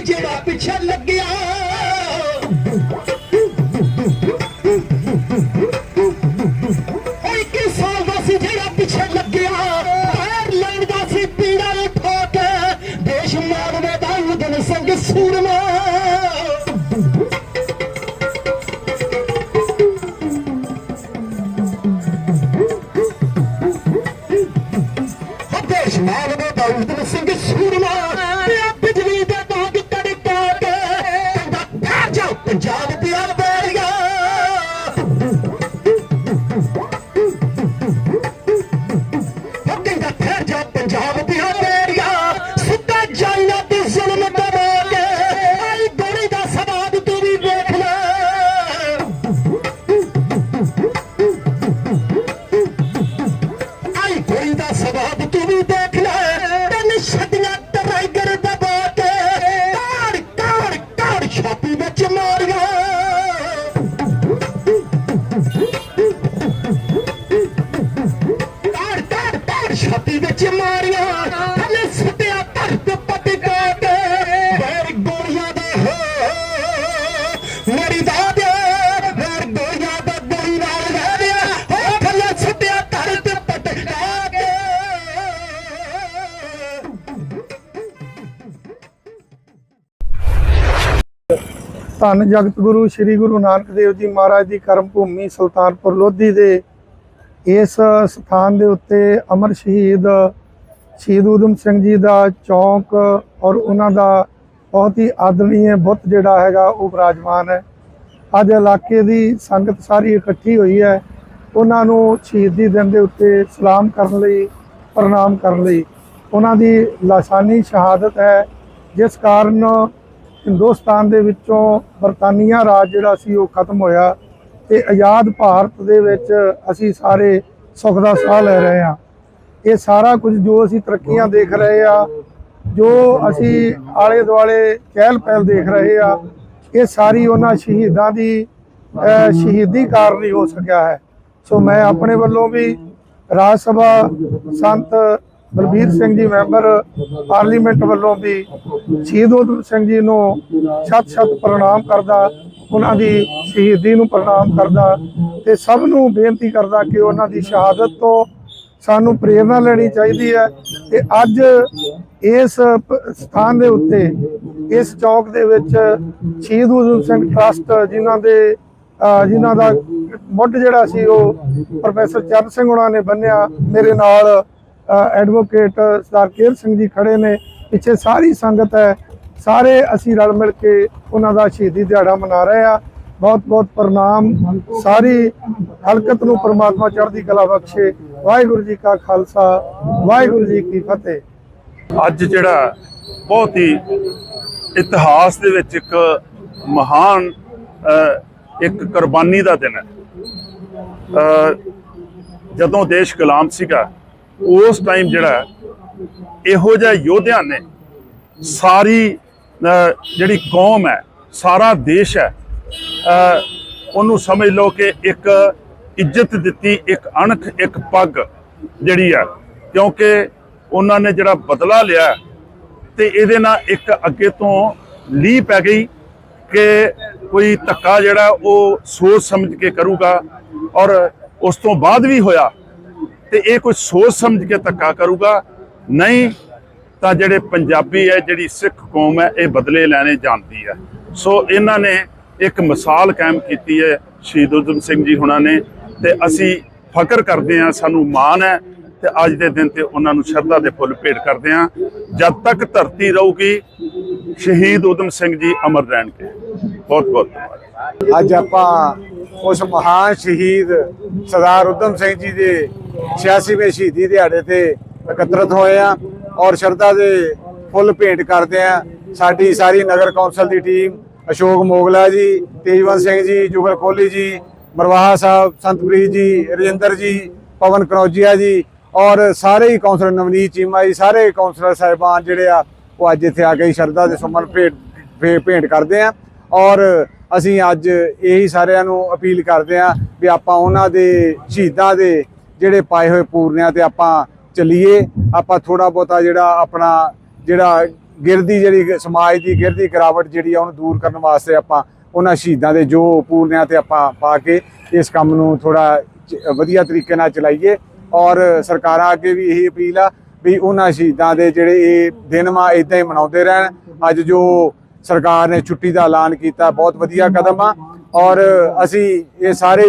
ਜਿਹੜਾ ਪਿੱਛੇ ਲੱਗਿਆ। ਧੰਨ ਜਗਤ ਗੁਰੂ ਸ੍ਰੀ ਗੁਰੂ ਨਾਨਕ ਦੇਵ ਜੀ ਮਹਾਰਾਜ ਦੀ ਕਰਮ ਭੂਮੀ ਸੁਲਤਾਨਪੁਰ ਲੋਧੀ ਦੇ ਇਸ ਸਥਾਨ ਦੇ ਉੱਤੇ ਅਮਰ ਸ਼ਹੀਦ ਸ਼ਹੀਦ ਊਧਮ ਸਿੰਘ ਜੀ ਦਾ ਚੌਂਕ ਔਰ ਉਹਨਾਂ ਦਾ ਬਹੁਤ ਹੀ ਆਦਰਣੀय ਬੁੱਤ ਜਿਹੜਾ ਹੈਗਾ ਉਹ ਵਿਰਾਜਮਾਨ ਹੈ। ਅੱਜ ਇਲਾਕੇ ਦੀ ਸੰਗਤ ਸਾਰੀ ਇਕੱਠੀ ਹੋਈ ਹੈ। ਉਹਨਾਂ ਨੂੰ ਸ਼ਹੀਦੀ ਦਿਨ ਦੇ ਉੱਤੇ ਸਲਾਮ ਕਰਨ ਲਈ, ਪ੍ਰਣਾਮ ਕਰਨ ਲਈ। ਉਹਨਾਂ ਦੀ ਲਾਸਾਨੀ ਸ਼ਹਾਦਤ ਹੈ। ਜਿਸ ਕਾਰਨ ਹਿੰਦੁਸਤਾਨ ਦੇ ਵਿੱਚੋਂ ਬਰਤਾਨੀਆ ਰਾਜ ਜਿਹੜਾ ਸੀ ਉਹ ਖਤਮ ਹੋਇਆ ਤੇ ਆਜ਼ਾਦ ਭਾਰਤ ਦੇ ਵਿੱਚ ਅਸੀਂ ਸਾਰੇ ਸੁੱਖ ਦਾ ਸਾਹ ਲੈ ਰਹੇ ਹਾਂ। ਇਹ ਸਾਰਾ ਕੁਝ ਜੋ ਅਸੀਂ ਤਰੱਕੀਆਂ ਦੇਖ ਰਹੇ ਆ ਜੋ ਅਸੀਂ ਆਲੇ ਦੁਆਲੇ ਚਹਿਲ ਪਹਿਲ ਦੇਖ ਰਹੇ ਆ ਇਹ ਸਾਰੀ ਉਹਨਾਂ ਸ਼ਹੀਦਾਂ ਦੀ ਸ਼ਹੀਦੀ ਕਾਰਨ ਹੀ ਹੋ ਸਕਿਆ ਹੈ। ਸੋ ਮੈਂ ਆਪਣੇ ਵੱਲੋਂ ਵੀ ਰਾਜ ਸਭਾ ਸੰਤ ਬਲਬੀਰ ਸਿੰਘ ਜੀ ਮੈਂਬਰ ਪਾਰਲੀਮੈਂਟ ਵੱਲੋਂ ਵੀ ਸ਼ਹੀਦ ਊਧਮ ਸਿੰਘ ਜੀ ਨੂੰ ਛੱਤ ਛੱਤ ਪ੍ਰਣਾਮ ਕਰਦਾ, ਉਹਨਾਂ ਦੀ ਸ਼ਹੀਦੀ ਨੂੰ ਪ੍ਰਣਾਮ ਕਰਦਾ ਤੇ ਸਭ ਨੂੰ ਬੇਨਤੀ ਕਰਦਾ ਕਿ ਉਹਨਾਂ ਦੀ ਸ਼ਹਾਦਤ ਤੋਂ ਸਾਨੂੰ ਪ੍ਰੇਰਣਾ ਲੈਣੀ ਚਾਹੀਦੀ ਹੈ ਤੇ ਅੱਜ ਇਸ ਸਥਾਨ ਦੇ ਉੱਤੇ, ਇਸ ਚੌਕ ਦੇ ਵਿੱਚ ਸ਼ਹੀਦ ਊਧਮ ਸਿੰਘ ਟਰਸਟ ਜਿਨ੍ਹਾਂ ਦੇ ਜਿਨ੍ਹਾਂ ਦਾ ਮੁੱਢ ਜਿਹੜਾ ਸੀ ਉਹ ਪ੍ਰੋਫੈਸਰ ਚਰਨ ਸਿੰਘ ਉਹਨਾਂ ਨੇ ਬੰਨਿਆ, ਮੇਰੇ ਨਾਲ ਐਡਵੋਕੇਟ ਸਰਦਾਰ ਕੇਰ ਸਿੰਘ ਜੀ ਖੜੇ ਨੇ। ਪਿੱਛੇ ਸਾਰੀ ਸੰਗਤ ਹੈ। ਸਾਰੇ ਅਸੀਂ ਰਲ ਮਿਲ ਕੇ ਉਹਨਾਂ ਦਾ ਸ਼ਹੀਦੀ ਦਿਹਾੜਾ ਮਨਾ ਰਹੇ ਆ ਬਹੁਤ ਬਹੁਤ ਪ੍ਰਣਾਮ। ਸਾਰੀ ਹਲਕਤ ਨੂੰ ਪ੍ਰਮਾਤਮਾ ਚੜ੍ਹਦੀ ਕਲਾ ਬਖਸ਼ੇ। ਵਾਹਿਗੁਰੂ ਜੀ ਕਾ ਖਾਲਸਾ ਵਾਹਿਗੁਰੂ ਜੀ ਕੀ ਫਤਿਹ। ਅੱਜ ਜਿਹੜਾ ਬਹੁਤ ਹੀ ਇਤਿਹਾਸ ਦੇ ਵਿੱਚ ਇੱਕ ਮਹਾਨ ਇੱਕ ਕੁਰਬਾਨੀ ਦਾ ਦਿਨ ਹੈ। ਅ, ਜਦੋਂ ਦੇਸ਼ ਗੁਲਾਮ ਸੀਗਾ ਉਸ ਟਾਈਮ ਜਿਹੜਾ ਇਹੋ ਜਿਹਾ ਯੋਧਿਆਂ ਨੇ ਸਾਰੀ ਜਿਹੜੀ ਕੌਮ ਹੈ, ਸਾਰਾ ਦੇਸ਼ ਹੈ ਉਹਨੂੰ ਸਮਝ ਲਓ ਕਿ ਇੱਕ ਇੱਜ਼ਤ ਦਿੱਤੀ, ਇੱਕ ਅਣਖ, ਇੱਕ ਪੱਗ ਜਿਹੜੀ ਆ ਕਿਉਂਕਿ ਉਹਨਾਂ ਨੇ ਜਿਹੜਾ ਬਦਲਾ ਲਿਆ ਤੇ ਇਹਦੇ ਨਾਲ ਇੱਕ ਅੱਗੇ ਤੋਂ ਲੀਹ ਪੈ ਗਈ ਕਿ ਕੋਈ ਧੱਕਾ ਜਿਹੜਾ ਉਹ ਸੋਚ ਸਮਝ ਕੇ ਕਰੂਗਾ ਔਰ ਉਸ ਤੋਂ ਬਾਅਦ ਵੀ ਹੋਇਆ ਤੇ ਇਹ ਕੋਈ ਸੋਚ ਸਮਝ ਕੇ ਧੱਕਾ ਕਰੂਗਾ? ਨਹੀਂ, ਤਾਂ ਜਿਹੜੇ ਪੰਜਾਬੀ ਹੈ, ਜਿਹੜੀ ਸਿੱਖ ਕੌਮ ਹੈ, ਇਹ ਬਦਲੇ ਲੈਣੇ ਜਾਣਦੀ ਹੈ। ਸੋ ਇਹਨਾਂ ਨੇ ਇੱਕ ਮਿਸਾਲ ਕਾਇਮ ਕੀਤੀ ਹੈ ਸ਼ਹੀਦ ਊਧਮ ਸਿੰਘ ਜੀ ਹੁਣਾਂ ਨੇ ਤੇ ਅਸੀਂ ਫਖਰ ਕਰਦੇ ਹਾਂ, ਸਾਨੂੰ ਮਾਣ ਹੈ ਤੇ ਅੱਜ ਦੇ ਦਿਨ ਤੇ ਉਹਨਾਂ ਨੂੰ ਸ਼ਰਧਾ ਦੇ ਫੁੱਲ ਭੇਟ ਕਰਦੇ ਹਾਂ। ਜਦ ਤੱਕ ਧਰਤੀ ਰਹੂਗੀ, ਸ਼ਹੀਦ ਊਧਮ ਸਿੰਘ ਜੀ ਅਮਰ ਰਹਿਣਗੇ। ਬਹੁਤ ਬਹੁਤ ਧੰਨਵਾਦ। ਅੱਜ ਆਪਾਂ ਉਸ ਮਹਾਨ ਸ਼ਹੀਦ ਸਰਦਾਰ ਉਦਮ ਸਿੰਘ ਜੀ ਦੇ 86ਵੇਂ ਸ਼ਹੀਦੀ ਦਿਹਾੜੇ ਤੇ ਇਕੱਤਰਤ ਹੋਏ ਆ ਔਰ ਸ਼ਰਧਾ ਦੇ ਫੁੱਲ ਭੇਂਟ ਕਰਦੇ ਆ। ਸਾਡੀ ਸਾਰੀ ਨਗਰ ਕੌਂਸਲ ਦੀ ਟੀਮ, ਅਸ਼ੋਕ ਮੋਗਲਾ ਜੀ, ਤੇਜਵੰਤ ਸਿੰਘ ਜੀ, ਜੁਗਲ ਕੋਹਲੀ ਜੀ, ਮਰਵਾਹਾ ਸਾਹਿਬ, ਸੰਤਪ੍ਰੀਤ ਜੀ, ਰਜਿੰਦਰ ਜੀ, ਪਵਨ ਕਨੌਜੀਆ ਜੀ ਔਰ ਸਾਰੇ ਹੀ ਕੌਂਸਲਰ ਨਵਨੀਤ ਚੀਮਾ ਜੀ, ਸਾਰੇ ਕੌਂਸਲਰ ਸਾਹਿਬਾਨ ਜਿਹੜੇ ਆ, ਉਹ ਅੱਜ ਇੱਥੇ ਆ ਕੇ ਸ਼ਰਧਾ ਦੇ ਸੁਮਨ ਭੇਟ, ਭੇ- ਭੇਂਟ ਕਰਦੇ ਆ ਔਰ ਅਸੀਂ ਅੱਜ ਇਹੀ ਸਾਰਿਆਂ ਨੂੰ ਅਪੀਲ ਕਰਦੇ ਆ ਵੀ ਆਪਾਂ ਉਹਨਾਂ ਦੇ ਸ਼ਹੀਦਾਂ ਦੇ ਜਿਹੜੇ ਪਾਏ ਹੋਏ ਪੂਰਨਿਆਂ ਤੇ ਆਪਾਂ ਚੱਲੀਏ, ਆਪਾਂ ਥੋੜਾ ਬਹੁਤਾ ਜਿਹੜਾ ਆਪਣਾ, ਜਿਹੜਾ ਗਿਰਦੀ ਜਿਹੜੀ ਸਮਾਜ ਦੀ ਗਿਰਦੀ ਕਰਾਵਟ ਜਿਹੜੀ ਆ, ਉਹਨੂੰ ਦੂਰ ਕਰਨ ਵਾਸਤੇ ਆਪਾਂ ਉਹਨਾਂ ਸ਼ਹੀਦਾਂ ਦੇ ਜੋ ਪੂਰਨਿਆਂ ਤੇ ਆਪਾਂ ਪਾ ਕੇ ਇਸ ਕੰਮ ਨੂੰ ਥੋੜਾ ਵਧੀਆ ਤਰੀਕੇ ਨਾਲ ਚਲਾਈਏ। ਔਰ ਸਰਕਾਰਾਂ ਅੱਗੇ ਵੀ ਇਹੀ ਅਪੀਲ ਆ ਵੀ ਉਹਨਾਂ ਸ਼ਹੀਦਾਂ ਦੇ ਜਿਹੜੇ ਇਹ ਦਿਨ ਵਾ ਇਦਾਂ ਹੀ ਮਨਾਉਂਦੇ ਰਹਿਣ। ਅੱਜ ਜੋ ਸਰਕਾਰ ਨੇ ਛੁੱਟੀ ਦਾ ਐਲਾਨ ਕੀਤਾ, ਬਹੁਤ ਵਧੀਆ ਕਦਮ ਆ। ਔਰ ਅਸੀਂ ਇਹ ਸਾਰੇ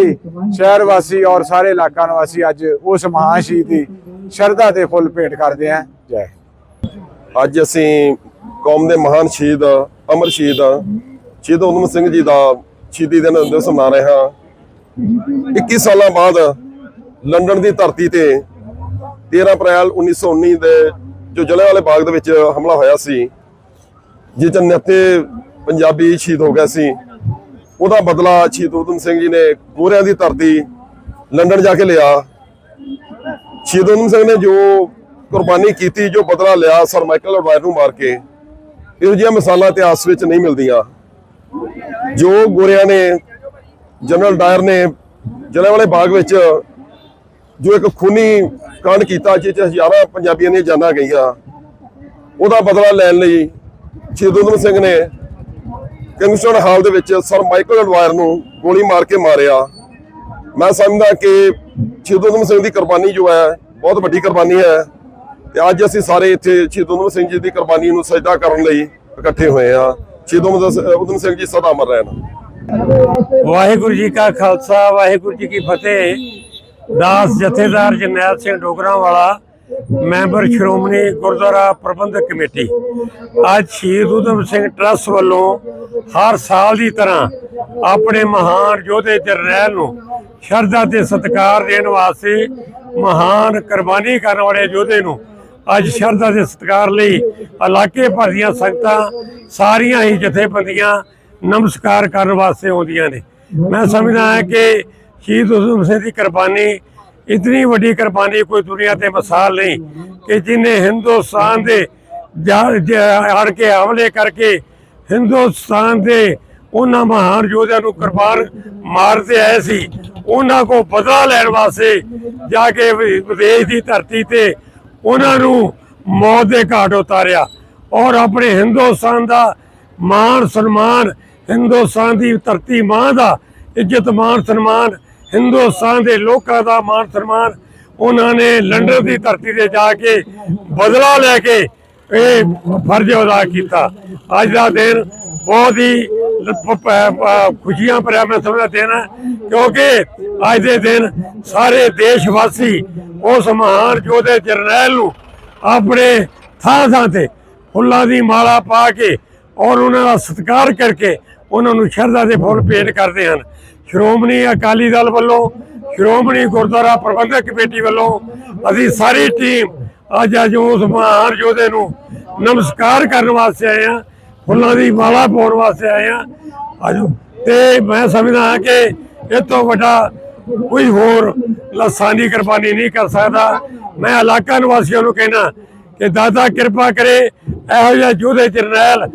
ਸ਼ਹਿਰ ਵਾਸੀ ਔਰ ਸਾਰੇ ਇਲਾਕਾ ਨਿਵਾਸੀ ਅੱਜ ਉਸ ਮਹਾਨ ਦੀ ਸ਼ਰਧਾ ਦੇ ਫੁੱਲ ਭੇਟ ਕਰਦੇ ਹਾਂ। ਜੈ ਅੱਜ ਅਸੀਂ ਕੌਮ ਦੇ ਮਹਾਨ ਸ਼ਹੀਦ, ਅਮਰ ਸ਼ਹੀਦ ਸ਼ਹੀਦ ਊਧਮ ਸਿੰਘ ਜੀ ਦਾ ਸ਼ਹੀਦੀ ਦਿਨ ਦਿਵਸ ਮਨਾ ਰਹੇ ਹਾਂ। 21 ਸਾਲਾਂ ਬਾਅਦ ਲੰਡਨ ਦੀ ਧਰਤੀ ਤੇ 13 ਅਪ੍ਰੈਲ 1919 ਦੇ ਜੋ ਜਲਿਆਂਵਾਲੇ ਬਾਗ ਦੇ ਵਿੱਚ ਹਮਲਾ ਹੋਇਆ ਸੀ, ਜਿਸ ਚ 69 ਪੰਜਾਬੀ ਸ਼ਹੀਦ ਹੋ ਗਏ ਸੀ। ਉਹਦਾ ਬਦਲਾ ਸ਼ਹੀਦ ਊਧਮ ਸਿੰਘ ਜੀ ਨੇ ਗੋਰਿਆਂ ਦੀ ਧਰਤੀ ਲੰਡਨ ਜਾ ਕੇ ਲਿਆ। ਸ਼ਹੀਦ ਊਧਮ ਸਿੰਘ ਨੇ ਜੋ ਕੁਰਬਾਨੀ ਕੀਤੀ, ਜੋ ਬਦਲਾ ਲਿਆ, ਸਰ ਮਾਈਕਲ ਅਡਵਾਇਰ ਨੂੰ ਮਾਰ ਕੇ, ਇਹੋ ਜਿਹੀਆਂ ਮਿਸਾਲਾਂ ਇਤਿਹਾਸ ਵਿੱਚ ਨਹੀਂ ਮਿਲਦੀਆਂ। ਜੋ ਗੋਰਿਆਂ ਨੇ, ਜਨਰਲ ਡਾਇਰ ਨੇ ਜਲਿਆਂਵਾਲੇ ਬਾਗ ਵਿੱਚ ਜੋ ਇੱਕ ਖੂਨੀ ਕਾਂਡ ਕੀਤਾ, ਜਿਸ 'ਚ ਹਜ਼ਾਰਾਂ ਪੰਜਾਬੀਆਂ ਦੀਆਂ ਜਾਨਾਂ ਗਈਆਂ, ਉਹਦਾ ਬਦਲਾ ਲੈਣ ਲਈ ਸ਼ਹੀਦ ਊਧਮ ਸਿੰਘ ਨੇ ਕਿੰਗਸਟਨ ਹਾਲ ਦੇ ਵਿੱਚ ਸਰ ਮਾਈਕਲ ਅਡਵਾਇਰ ਨੂੰ ਗੋਲੀ ਮਾਰ ਕੇ ਮਾਰਿਆ। ਮੈਂ ਸਮਝਦਾ ਕਿ ਸ਼ਹੀਦ ਊਧਮ ਸਿੰਘ ਦੀ ਕੁਰਬਾਨੀ ਜੋ ਹੈ, ਬਹੁਤ ਵੱਡੀ ਕੁਰਬਾਨੀ ਹੈ ਤੇ ਅੱਜ ਅਸੀਂ ਸਾਰੇ ਇੱਥੇ ਸ਼ਹੀਦ ਸਿੰਘ ਜੀ ਦੀ ਕੁਰਬਾਨੀ ਨੂੰ ਸਜਦਾ ਕਰਨ ਲਈ ਇਕੱਠੇ ਹੋਏ ਆ ਸ਼ਹੀਦ ਊਧਮ ਊਧਮ ਸਿੰਘ ਜੀ, ਸਦਾ ਅਮਰ ਰਹਿਣ। ਵਾਹਿਗੁਰੂ ਜੀ ਕਾ ਖਾਲਸਾ, ਵਾਹਿਗੁਰੂ ਜੀ ਕੀ ਫਤਿਹ। ਦਾਸ ਜਥੇਦਾਰ ਜਰਨੈਲ ਸਿੰਘ ਡੋਗਰਾ ਵਾਲਾ ਮੈਂਬਰ ਸ਼੍ਰੋਮਣੀ ਗੁਰਦੁਆਰਾ ਪ੍ਰਬੰਧਕ ਕਮੇਟੀ। ਅੱਜ ਸ਼ਹੀਦ ਊਧਮ ਸਿੰਘ ਟਰੱਸਟ ਵੱਲੋਂ ਹਰ ਸਾਲ ਦੀ ਤਰ੍ਹਾਂ ਆਪਣੇ ਮਹਾਨ ਯੋਧੇ ਜਰਨੈਲ ਨੂੰ ਸ਼ਰਧਾ ਤੇ ਸਤਿਕਾਰ ਦੇਣ ਵਾਸਤੇ ਮਹਾਨ ਕੁਰਬਾਨੀ ਕਰਨ ਵਾਲੇ ਯੋਧੇ ਨੂੰ ਅੱਜ ਸ਼ਰਧਾ ਦੇ ਸਤਿਕਾਰ ਲਈ ਇਲਾਕੇ ਭਰ ਦੀਆਂ ਸੰਗਤਾਂ ਸਾਰੀਆਂ ਹੀ ਜਥੇਬੰਦੀਆਂ ਨਮਸਕਾਰ ਕਰਨ ਵਾਸਤੇ ਆਉਂਦੀਆਂ ਨੇ। ਮੈਂ ਸਮਝਦਾ ਹਾਂ ਕਿ ਸ਼ਹੀਦ ਊਧਮ ਸਿੰਘ ਦੀ ਕੁਰਬਾਨੀ ਇਤਨੀ ਵੱਡੀ ਕੁਰਬਾਨੀ ਕੋਈ ਦੁਨੀਆ ਤੇ ਮਿਸਾਲ ਨਹੀਂ ਕਿ ਜਿਨੇ ਹਿੰਦੁਸਤਾਨ ਦੇ ਜਾ- ਅੜ ਕੇ ਹਮਲੇ ਕਰਕੇ ਹਿੰਦੁਸਤਾਨ ਦੇ ਉਹਨਾਂ ਮਹਾਨ ਯੋਧਿਆਂ ਨੂੰ ਕੁਰਬਾਨ ਮਾਰਦੇ ਆਏ ਸੀ, ਉਹਨਾਂ ਕੋ ਬਦਲਾ ਲੈਣ ਵਾਸਤੇ ਜਾ ਕੇ ਵਿਦੇਸ਼ ਦੀ ਧਰਤੀ ਤੇ ਉਹਨਾਂ ਨੂੰ ਮੌਤ ਦੇ ਘਾਟ ਉਤਾਰਿਆ ਔਰ ਆਪਣੇ ਹਿੰਦੁਸਤਾਨ ਦਾ ਮਾਣ ਸਨਮਾਨ, ਹਿੰਦੁਸਤਾਨ ਦੀ ਧਰਤੀ ਮਾਂ ਦਾ ਇੱਜ਼ਤ ਮਾਣ ਸਨਮਾਨ ਹਿੰਦੁਸਤਾਨ ਦੇ ਲੋਕਾਂ ਦਾ ਮਾਣ ਸਨਮਾਨ ਉਹਨਾਂ ਨੇ ਲੰਡਨ ਦੀ ਧਰਤੀ ਤੇ ਜਾ ਕੇ ਬਦਲਾ ਲੈ ਕੇ ਇਹ ਫਰਜ਼ ਅਦਾ ਕੀਤਾ। ਅੱਜ ਦਾ ਦਿਨ ਬਹੁਤ ਹੀ ਖੁਸ਼ੀਆਂ ਭਰਿਆ ਮੈਂ ਸਮਝਦਾ ਦਿਨ ਹੈ, ਕਿਉਂਕਿ ਅੱਜ ਦੇ ਦਿਨ ਸਾਰੇ ਦੇਸ਼ ਵਾਸੀ ਉਸ ਮਹਾਨ ਯੋਧੇ ਜਰਨੈਲ ਨੂੰ ਆਪਣੇ ਥਾਂ ਥਾਂ ਤੇ ਫੁੱਲਾਂ ਦੀ ਮਾਲਾ ਪਾ ਕੇ ਔਰ ਉਹਨਾਂ ਦਾ ਸਤਿਕਾਰ ਕਰਕੇ ਉਹਨਾਂ ਨੂੰ ਸ਼ਰਧਾ ਦੇ ਫੁੱਲ ਭੇਟ ਕਰਦੇ ਹਨ। ਸ਼੍ਰੋਮਣੀ ਅਕਾਲੀ ਦਲ ਵੱਲੋਂ, ਸ਼੍ਰੋਮਣੀ ਗੁਰਦੁਆਰਾ ਪ੍ਰਬੰਧਕ ਕਮੇਟੀ ਵੱਲੋਂ ਅਸੀਂ ਸਾਰੀ ਟੀਮ ਅੱਜ ਅੱਜ ਉਸ ਮਹਾਨ ਯੋਧੇ ਨੂੰ ਨਮਸਕਾਰ ਕਰਨ ਵਾਸਤੇ ਆਏ ਹਾਂ, ਫੁੱਲਾਂ ਦੀ ਮਾਲਾ ਪਾਉਣ ਵਾਸਤੇ ਆਏ ਹਾਂ। ਆਜੋ ਤੇ ਮੈਂ ਸਮਝਦਾ ਹਾਂ ਕਿ ਇਹ ਤੋਂ ਵੱਡਾ ਕੋਈ ਹੋਰ ਲਸਾਨੀ ਕੁਰਬਾਨੀ ਨਹੀਂ ਕਰ ਸਕਦਾ। ਮੈਂ ਇਲਾਕਾ ਨਿਵਾਸੀਆਂ ਨੂੰ ਕਹਿਣਾ ਕਿ ਦਾਦਾ ਕਿਰਪਾ ਕਰੇ, ਇਹੋ ਜਿਹੇ ਯੋਧੇ ਜਰਨੈਲ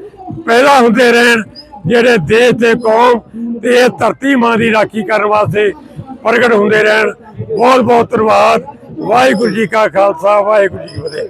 ਪੈਦਾ ਹੁੰਦੇ ਰਹਿਣ ਜਿਹੜੇ ਦੇਸ਼ ਤੇ ਕੌਮ ਤੇ ਇਹ ਧਰਤੀ ਮਾਂ ਦੀ ਰਾਖੀ ਕਰਨ ਵਾਸਤੇ ਪ੍ਰਗਟ ਹੁੰਦੇ ਰਹਿਣ। ਬਹੁਤ ਬਹੁਤ ਧੰਨਵਾਦ। ਵਾਹਿਗੁਰੂ ਜੀ ਕਾ ਖਾਲਸਾ, ਵਾਹਿਗੁਰੂ ਜੀ ਕੀ ਫਤਿਹ।